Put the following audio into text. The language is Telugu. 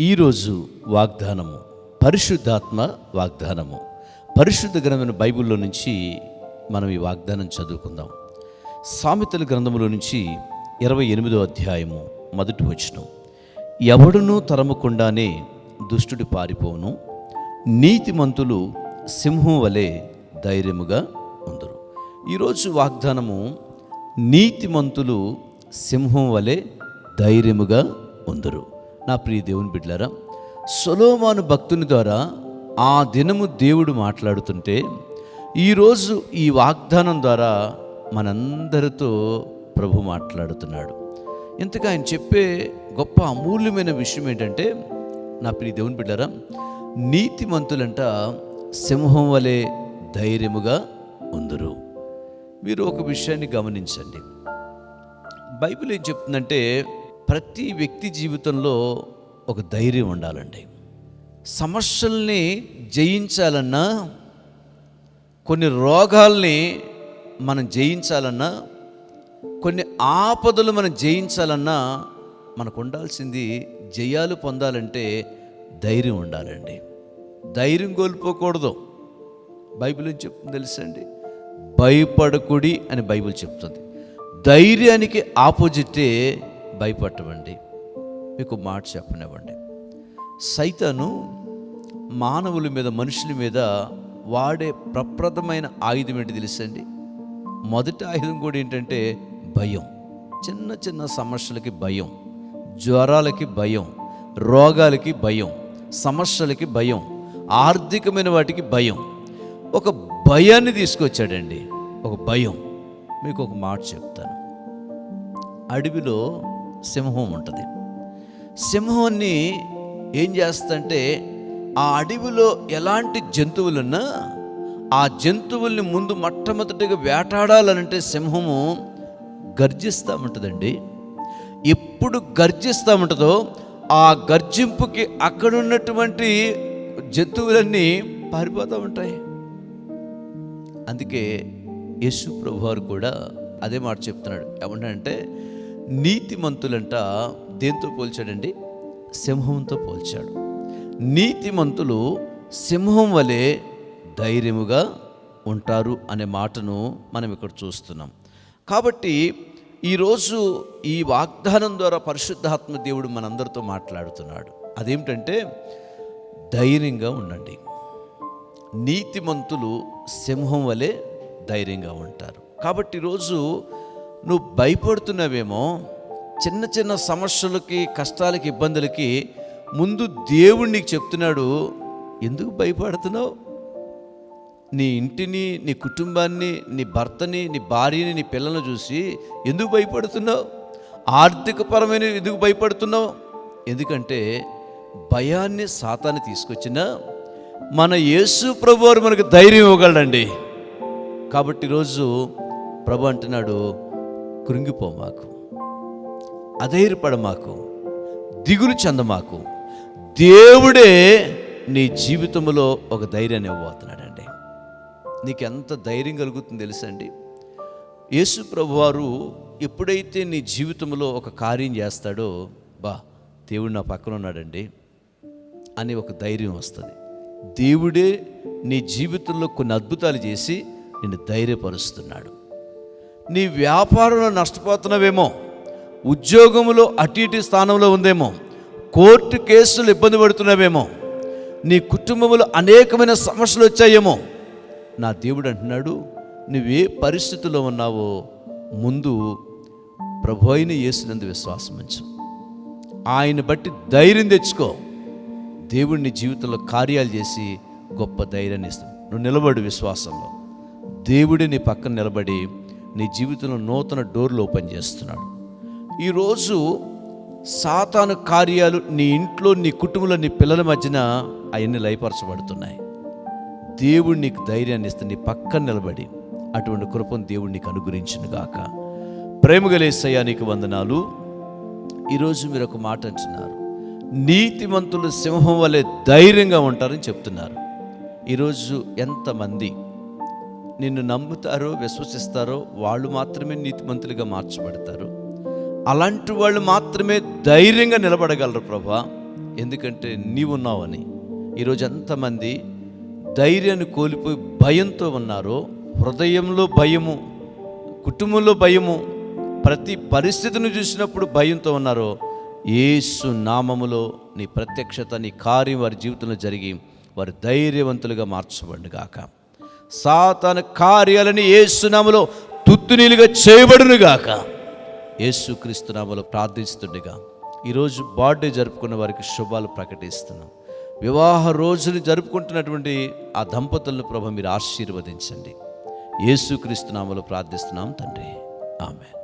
ఈరోజు వాగ్దానము పరిశుద్ధాత్మ వాగ్దానము. పరిశుద్ధ గ్రంథమైన బైబిల్లో నుంచి మనం ఈ వాగ్దానం చదువుకుందాం. సామెతల గ్రంథములో నుంచి ఇరవై ఎనిమిదో అధ్యాయము మొదటి వచనం. ఎవడునూ తరమకుండానే దుష్టుడు పారిపోవును నీతిమంతులు సింహం వలె ధైర్యముగా ఉందరు. ఈరోజు వాగ్దానము నీతిమంతులు సింహం వలె ధైర్యముగా ఉందరు. నా ప్రియ దేవుని బిడ్డారా సొలోమాను భక్తుని ద్వారా ఆ దినము దేవుడు మాట్లాడుతుంటే ఈరోజు ఈ వాగ్దానం ద్వారా మనందరితో ప్రభు మాట్లాడుతున్నాడు. ఇంతకు ఆయన చెప్పే గొప్ప అమూల్యమైన విషయం ఏంటంటే నా ప్రియ దేవుని బిడ్డారా నీతిమంతులంట సింహం వలె ధైర్యముగా ఉందరు. మీరు ఒక విషయాన్ని గమనించండి. బైబిల్ ఏం చెప్తుందంటే ప్రతి వ్యక్తి జీవితంలో ఒక ధైర్యం ఉండాలండి. సమస్యల్ని జయించాలన్నా కొన్ని రోగాల్ని మనం జయించాలన్నా కొన్ని ఆపదలు మనం జయించాలన్నా మనకు ఉండాల్సింది జయాలు పొందాలంటే ధైర్యం ఉండాలండి. ధైర్యం కోల్పోకూడదు. బైబిల్ ఏం చెప్తుంది తెలుసండి? భయపడకుడి అని బైబిల్ చెప్తుంది. ధైర్యానికి ఆపోజిటే భయపట్టవండి మీకు మాట చెప్పనివ్వండి. సైతాను మానవుల మీద మనుషుల మీద వాడే ప్రప్రదమైన ఆయుధం ఏంటి తెలుసండి? మొదటి ఆయుధం కూడా ఏంటంటే భయం. చిన్న చిన్న సమస్యలకి భయం. జ్వరాలకి భయం. రోగాలకి భయం. సమస్యలకి భయం. ఆర్థికమైన వాటికి భయం. ఒక భయాన్ని తీసుకొచ్చాడండి. ఒక భయం. మీకు ఒక మాట చెప్తాను. అడవిలో సింహం ఉంటుంది. సింహాన్ని ఏం చేస్తంటే ఆ అడవిలో ఎలాంటి జంతువులున్నా ఆ జంతువుల్ని ముందు మొట్టమొదటిగా వేటాడాలనంటే సింహము గర్జిస్తూ ఉంటుందండి. ఎప్పుడు గర్జిస్తూ ఉంటుందో ఆ గర్జింపుకి అక్కడున్నటువంటి జంతువులన్నీ పారిపోతూ ఉంటాయి. అందుకే యేసు ప్రభు వారు కూడా అదే మాట చెప్తున్నాడు. ఏమంటే నీతిమంతులంట దేంతో పోల్చాడండి? సింహంతో పోల్చాడు. నీతిమంతులు సింహం వలె ధైర్యముగా ఉంటారు అనే మాటను మనం ఇక్కడ చూస్తున్నాం. కాబట్టి ఈరోజు ఈ వాగ్దానం ద్వారా పరిశుద్ధాత్మ దేవుడు మనందరితో మాట్లాడుతున్నాడు. అదేమిటంటే ధైర్యంగా ఉండండి. నీతిమంతులు సింహం వలె ధైర్యంగా ఉంటారు. కాబట్టి ఈరోజు నువ్వు భయపడుతున్నావేమో చిన్న చిన్న సమస్యలకి కష్టాలకి ఇబ్బందులకి ముందు దేవుడు నీకు చెప్తున్నాడు ఎందుకు భయపడుతున్నావు? నీ ఇంటిని నీ కుటుంబాన్ని నీ భర్తని నీ భార్యని నీ పిల్లలను చూసి ఎందుకు భయపడుతున్నావు? ఆర్థికపరమైన ఎందుకు భయపడుతున్నావు? ఎందుకంటే భయాన్ని సాతాన్ని తీసుకొచ్చిన మన యేసు ప్రభువారు మనకు ధైర్యం ఇవ్వగలండి కాబట్టి ఈరోజు ప్రభు అంటున్నాడు కృంగిపో మాకు అధైర్యపడ మాకు దిగులు చెందమాకు. దేవుడే నీ జీవితంలో ఒక ధైర్యాన్ని ఇవ్వబోతున్నాడండి. నీకు ఎంత ధైర్యం కలుగుతుంది తెలుసండి. యేసు ప్రభువారు ఎప్పుడైతే నీ జీవితంలో ఒక కార్యం చేస్తాడో బా దేవుడు నా పక్కన ఉన్నాడండి అని ఒక ధైర్యం వస్తుంది. దేవుడే నీ జీవితంలో కొన్ని అద్భుతాలు చేసి నిన్ను ధైర్యపరుస్తున్నాడు. నీ వ్యాపారంలో నష్టపోతున్నావేమో ఉద్యోగంలో అటు ఇటు స్థానంలో ఉందేమో కోర్టు కేసులు ఇబ్బంది పడుతున్నావేమో నీ కుటుంబంలో అనేకమైన సమస్యలు వచ్చాయేమో నా దేవుడు అంటున్నాడు నువ్వే పరిస్థితుల్లో ఉన్నావో ముందు ప్రభు అయిన యేసునందు విశ్వాసం ఉంచు. ఆయన బట్టి ధైర్యం తెచ్చుకో. దేవుడిని జీవితంలో కార్యాలు చేసి గొప్ప ధైర్యాన్ని ఇస్తాడు. నువ్వు నిలబడు విశ్వాసంలో. దేవుడిని నీ పక్కన నిలబడి నీ జీవితంలో నూతన డోర్లు ఓపెన్ చేస్తున్నాడు. ఈరోజు సాతాను కార్యాలు నీ ఇంట్లో నీ కుటుంబంలో నీ పిల్లల మధ్యన అవన్నీ లయపరచబడుతున్నాయి. దేవుడు నీకు ధైర్యాన్ని ఇస్తే నీ పక్కన నిలబడి అటువంటి కృపను దేవుడు నీకు అనుగ్రహించును గాక. ప్రేమగలేసయ్యా నీకు వందనాలు. ఈరోజు మీరు ఒక మాట అంటున్నారు. నీతిమంతులు సింహం వలె ధైర్యంగా ఉంటారని చెప్తున్నారు. ఈరోజు ఎంతమంది నిన్ను నమ్ముతారో విశ్వసిస్తారో వాళ్ళు మాత్రమే నీతిమంతులుగా మార్చబడతారు. అలాంటి వాళ్ళు మాత్రమే ధైర్యంగా నిలబడగలరు ప్రభా. ఎందుకంటే నీవున్నావని. ఈరోజు ఎంతమంది ధైర్యాన్ని కోల్పోయి భయంతో ఉన్నారో హృదయంలో భయము కుటుంబంలో భయము ప్రతి పరిస్థితిని చూసినప్పుడు భయంతో ఉన్నారో ఏసు నామములో నీ ప్రత్యక్షత నీ కార్యం వారి జీవితంలో జరిగి వారు ధైర్యవంతులుగా మార్చబడి గాక సాతన కార్యాలని ఏసునామలో తుత్తునీలుగా చేయబడునుగాక. యేసుక్రీస్తు నామలో ప్రార్థిస్తుండగా. ఈరోజు బర్త్డే జరుపుకున్న వారికి శుభాలు ప్రకటిస్తున్నాం. వివాహ రోజుని జరుపుకుంటున్నటువంటి ఆ దంపతులను ప్రభ మీరు ఆశీర్వదించండి. యేసుక్రీస్తు నామలో ప్రార్థిస్తున్నాం తండ్రి. ఆమె